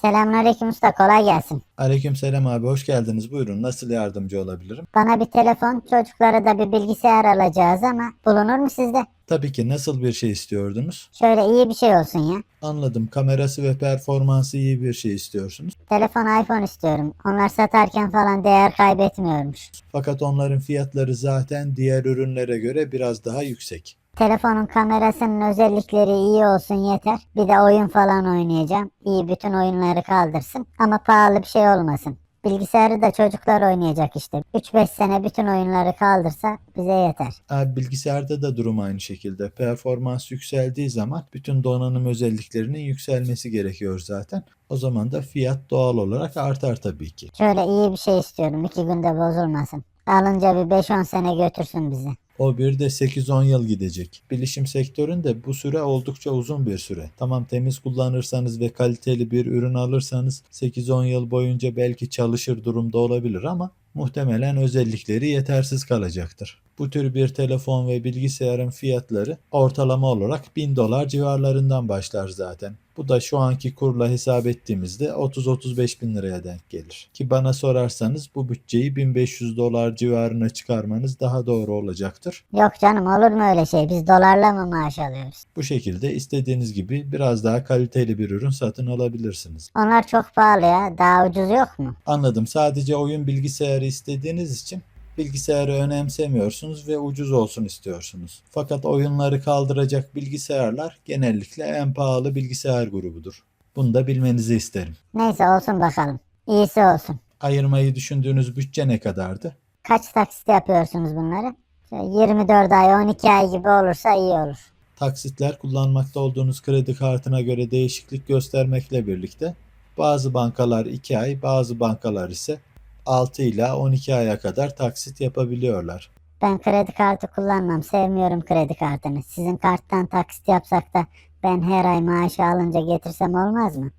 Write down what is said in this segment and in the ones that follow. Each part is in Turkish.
Selamünaleyküm usta kolay gelsin. Aleykümselam abi hoş geldiniz. Buyurun nasıl yardımcı olabilirim? Bana bir telefon çocuklara da bir bilgisayar alacağız ama bulunur mu sizde? Tabii ki nasıl bir şey istiyordunuz? Şöyle iyi bir şey olsun ya. Anladım. Kamerası ve performansı iyi bir şey istiyorsunuz. Telefon iPhone istiyorum. Onlar satarken falan değer kaybetmiyormuş. Fakat onların fiyatları zaten diğer ürünlere göre biraz daha yüksek. Telefonun kamerasının özellikleri iyi olsun yeter. Bir de oyun falan oynayacağım. İyi bütün oyunları kaldırsın ama pahalı bir şey olmasın. Bilgisayarı da çocuklar oynayacak işte. 3-5 sene bütün oyunları kaldırsa bize yeter. Abi bilgisayarda da durum aynı şekilde. Performans yükseldiği zaman bütün donanım özelliklerinin yükselmesi gerekiyor zaten. O zaman da fiyat doğal olarak artar tabii ki. Şöyle iyi bir şey istiyorum. 2 günde bozulmasın. Alınca bir 5-10 sene götürsün bizi. O bir de 8-10 yıl gidecek. Bilişim sektöründe bu süre oldukça uzun bir süre. Tamam temiz kullanırsanız ve kaliteli bir ürün alırsanız 8-10 yıl boyunca belki çalışır durumda olabilir ama muhtemelen özellikleri yetersiz kalacaktır. Bu tür bir telefon ve bilgisayarın fiyatları ortalama olarak 1000 dolar civarlarından başlar zaten. Bu da şu anki kurla hesap ettiğimizde 30-35 bin liraya denk gelir. Ki bana sorarsanız bu bütçeyi 1500 dolar civarına çıkarmanız daha doğru olacaktır. Yok canım olur mu öyle şey? Biz dolarla mı maaş alıyoruz? Bu şekilde istediğiniz gibi biraz daha kaliteli bir ürün satın alabilirsiniz. Onlar çok pahalı ya. Daha ucuz yok mu? Anladım. Sadece oyun bilgisayarı istediğiniz için bilgisayarı önemsemiyorsunuz ve ucuz olsun istiyorsunuz. Fakat oyunları kaldıracak bilgisayarlar genellikle en pahalı bilgisayar grubudur. Bunu da bilmenizi isterim. Neyse olsun bakalım. İyisi olsun. Ayırmayı düşündüğünüz bütçe ne kadardı? Kaç taksit yapıyorsunuz bunları? Şöyle 24 ay 12 ay gibi olursa iyi olur. Taksitler kullanmakta olduğunuz kredi kartına göre değişiklik göstermekle birlikte bazı bankalar 2 ay, bazı bankalar ise 6 ila 12 aya kadar taksit yapabiliyorlar. Ben kredi kartı kullanmam. Sevmiyorum kredi kartını. Sizin karttan taksit yapsak da ben her ay maaşı alınca getirsem olmaz mı?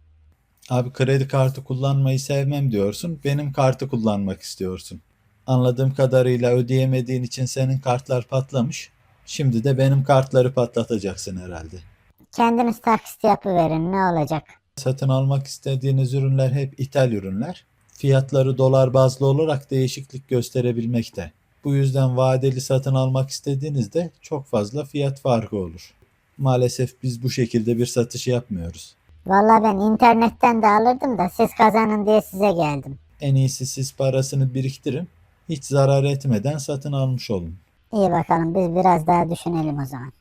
Abi kredi kartı kullanmayı sevmem diyorsun, benim kartı kullanmak istiyorsun. Anladığım kadarıyla ödeyemediğin için senin kartlar patlamış. Şimdi de benim kartları patlatacaksın herhalde. Kendiniz taksit yapıverin ne olacak? Satın almak istediğiniz ürünler hep ithal ürünler. Fiyatları dolar bazlı olarak değişiklik gösterebilmekte. Bu yüzden vadeli satın almak istediğinizde çok fazla fiyat farkı olur. Maalesef biz bu şekilde bir satış yapmıyoruz. Vallahi ben internetten de alırdım da siz kazanın diye size geldim. En iyisi siz parasını biriktirin, hiç zarar etmeden satın almış olun. İyi bakalım biz biraz daha düşünelim o zaman.